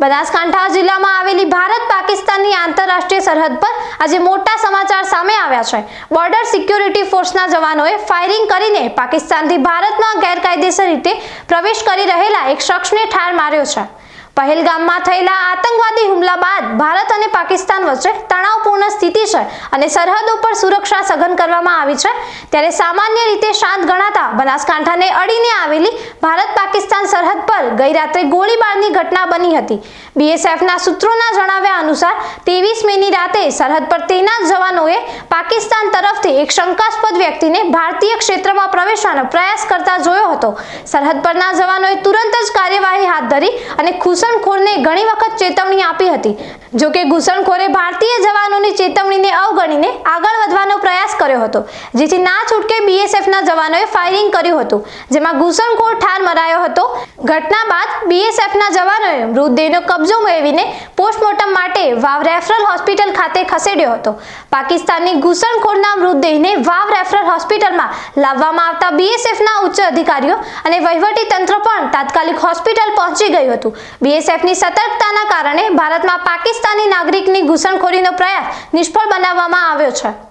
બનાસકાંઠા જિલ્લામાં આવેલી ભારત પાકિસ્તાનની આંતરરાષ્ટ્રીય સરહદ પર આજે મોટા સમાચાર સામે આવ્યા છે. બોર્ડર સિક્યુરિટી ફોર્સના જવાનોએ ફાયરિંગ કરીને પાકિસ્તાનથી ભારતમાં ગેરકાયદેસર રીતે પ્રવેશ કરી રહેલા એક શખ્સને ઠાર માર્યો છે. પહેલગામમાં થયેલા આતંકવાદી હુમલા બાદ ભારત અને પાકિસ્તાન વચ્ચે તણાવપૂર્ણ સ્થિતિ છે અને સરહદ ઉપર સુરક્ષા સઘન કરવામાં આવી છે. ત્યારે સામાન્ય રીતે શાંત ગણાતા બનાસકાંઠાને અડીને આવેલી ભારત પાકિસ્તાન સરહદ પર ગઈ રાત્રે ગોળીબારની ઘટના બની હતી. બીએસએફના સૂત્રોના જણાવ્યા અનુસાર, ત્રેવીસ મેની રાતે સરહદ પર તૈનાત જવાનોએ પાકિસ્તાન તરફથી એક શંકાસ્પદ વ્યક્તિને ભારતીય ક્ષેત્રમાં પ્રવેશવાનો પ્રયાસ કરતા જોયો હતો. સરહદ પરના જવાનોએ તુરંત જ હાથ ધરી અને ઘૂસણખોરને ઘણી વખત ચેતવણી આપી હતી. જોકે ઘુસણખોરે ભારતીય જવાનોની ચેતવણીને અવગણીને આગળ કર્યો હતો, જેથી ના છૂટકે બીએસએફના જવાનોએ ફાયરિંગ કર્યું હતું, જેમાં ઘૂસણખોર ઠાર મરાયો હતો. ઘટના બાદ બીએસએફના જવાનોએ મૃતદેહનો કબજો મેળવીને પોસ્ટમોર્ટમ માટે વાવ રેફરલ હોસ્પિટલ ખાતે ખસેડ્યો હતો. પાકિસ્તાનની ઘૂસણખોરના મૃતદેહને વાવ રેફરલ હોસ્પિટલમાં લાવવામાં આવતા બીએસએફના ઉચ્ચ અધિકારીઓ અને વહીવટી તંત્ર પણ તાત્કાલિક હોસ્પિટલ પહોંચી ગયું હતું. બીએસએફની સતર્કતાના કારણે ભારતમાં પાકિસ્તાની નાગરિકની ઘૂસણખોરીનો પ્રયાસ નિષ્ફળ બનાવવામાં આવ્યો છે.